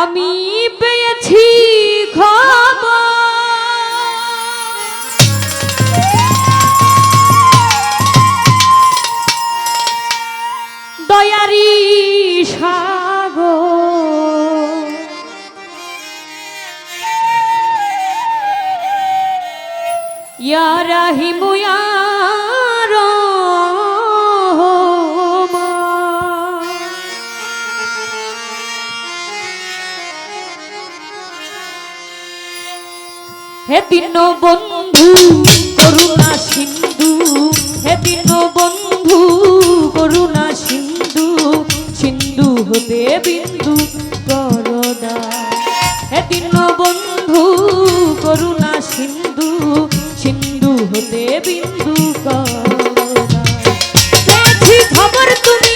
আমি পেয়েছি খবর। দয়ারি সাগো ইয়া রাহিমুয়া হে দীন বন্ধু, করুণা সিন্ধু। হে দীন বন্ধু, করুণা সিন্ধু। সিন্ধু হতে বিন্দু করদা হে দীন বন্ধু, করুণা সিন্ধু। সিন্ধু হতে বিন্দু করদা তুমি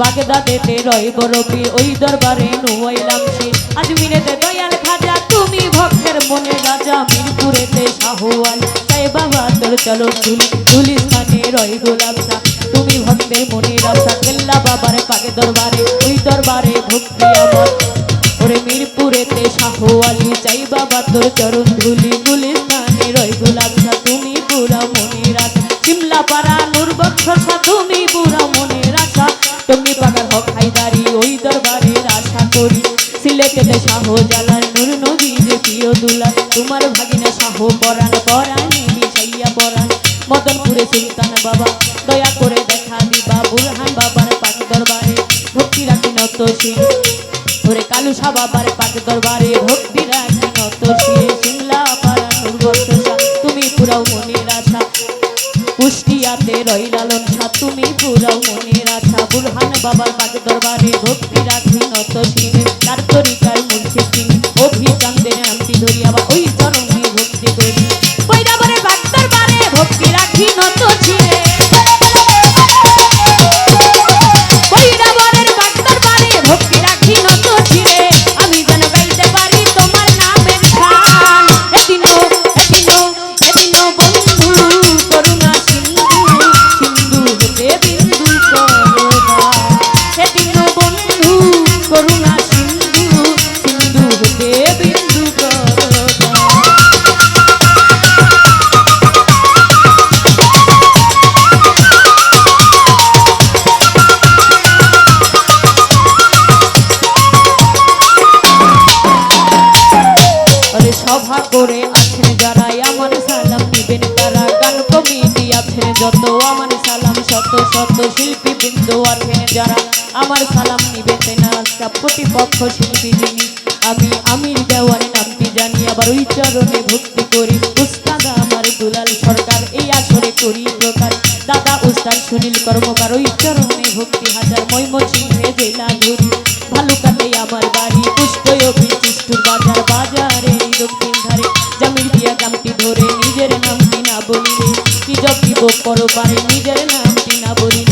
বাগদাদেতে রয় বরফি ওই দরবারে নুয়াইলাম সে। আজমিরেতে দয়াল খাজা, তুমি ভক্তের মনে রাজা, মিরপুরেতে শাহওয়াল তাই বাবা তোর চলো ধুলি ধুলিস্থানে রয় গোলাপ শাহ তুমি ভক্তের মনে রাজা কেল্লা বাবার পাকে দরবারে, ওই দরবারে ভক্তি আমার। ওরে মিরপুরেতে শাহওয়ালি চাই বাবা তোর চরণ ধুলি। বাবা, দয়া করে দেখা দিবা। বুরহান বাবার পাক দরবারে ভক্তি রাখি নত সিং ওরে কালু শাহ বাবার পাক দরবারে ভক্তি রাখি নত শিরে সিমলা পাড়া নূর বর্ষা তুমি পুরাও মনের আশা। কুষ্টিয়াতে রই লালন শাহ তুমি পুরাও মনের আশা। বুরহান বাবার পাক দরবারে ভক্তি রাখি নত শিরে তার তরিকার যত আমার সালাম শত শত শিল্পী বৃন্দ আছেন যারা আমার সালাম নিবেন না প্রতিপক্ষ শিল্পী যিনি। আমি আমির দেওয়ার নামটি জানি, আবার ওই চরণে ভক্তি করি। উস্তাদ আমার দুলাল সরকার, এই আসরে করি প্রকার। দাদা উস্তাদ সুনীল কর্মকার, ওই চরণে ভক্তি হাজার, ময়মনসিংহে জেলা ঘুরি ভালুকাতে আমার বাড়ি পুষ্টয় বিশিষ্টুর বাজার, বাজারে দক্ষিণ ধরে নিজের নামটি না বলিলে কি জব দিব পরপারে নিজের নামটি না বলিলে